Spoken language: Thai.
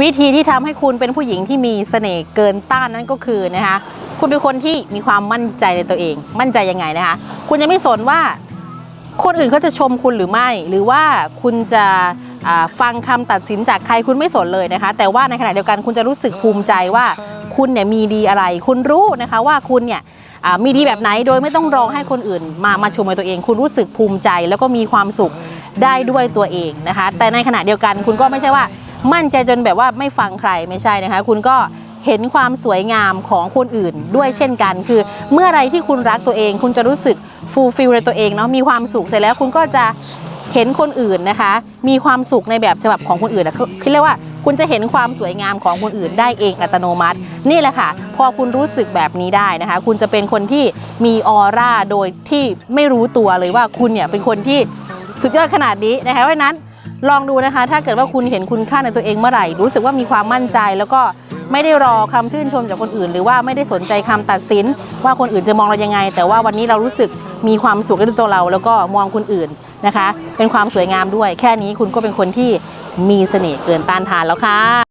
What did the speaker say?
วิธีที่ทำให้คุณเป็นผู้หญิงที่มีเสน่ห์เกินต้านนั่นก็คือนะคะคุณเป็นคนที่มีความมั่นใจในตัวเอง มั่นใจยังไงนะคะคุณจะไม่สนว่าคนอื่นเขาจะชมคุณหรือไม่ หรือว่าคุณจะฟังคำตัดสินจากใครคุณไม่สนเลยนะคะ แต่ว่าในขณะเดียวกันคุณจะรู้สึกภูมิใจว่าคุณเนี่ยมีดีอะไร คุณรู้นะคะว่าคุณเนี่ยมีดีแบบไหนโดยไม่ต้องรองให้คนอื่น มามาชมในตัวเอง คุณรู้สึกภูมิใจแล้วก็มีความสุขได้ด้วยตัวเองนะคะ แต่ในขณะเดียวกันคุณก็ไม่ใช่ว่า มั่นใจจนแบบว่าไม่ฟังใครไม่ใช่นะคะ คุณก็เห็นความสวยงามของคนอื่นด้วยเช่นกัน คือเมื่อไรที่คุณรักตัวเอง คุณจะรู้สึกฟูลฟิลในตัวเองเนาะมีความสุขเสร็จแล้วคุณก็จะเห็นคนอื่นนะคะ มีความสุขในแบบฉบับของคนอื่นนะคือคือเรียกว่าคุณจะเห็นความสวยงามของคนอื่นได้เองอัตโนมัติ นี่แหละค่ะ พอคุณรู้สึกแบบนี้ได้นะคะ คุณจะเป็นคนที่มีออร่าโดยที่ไม่รู้ตัวเลยว่าคุณเนี่ยเป็นคนที่สุดยอดขนาดนี้นะคะเพราะฉะนั้น ลองดูนะคะ ถ้าเกิดว่าคุณเห็นคุณค่าในตัวเองเมื่อไหร่ รู้สึกว่ามีความมั่นใจ แล้วก็ไม่ได้รอคำชื่นชมจากคนอื่น หรือว่าไม่ได้สนใจคำตัดสิน ว่าคนอื่นจะมองเรายังไง แต่ว่าวันนี้เรารู้สึกมีความสุขในตัวเรา แล้วก็มองคนอื่นนะคะ เป็นความสวยงามด้วย แค่นี้คุณก็เป็นคนที่มีเสน่ห์เกินต้านทานแล้วค่ะ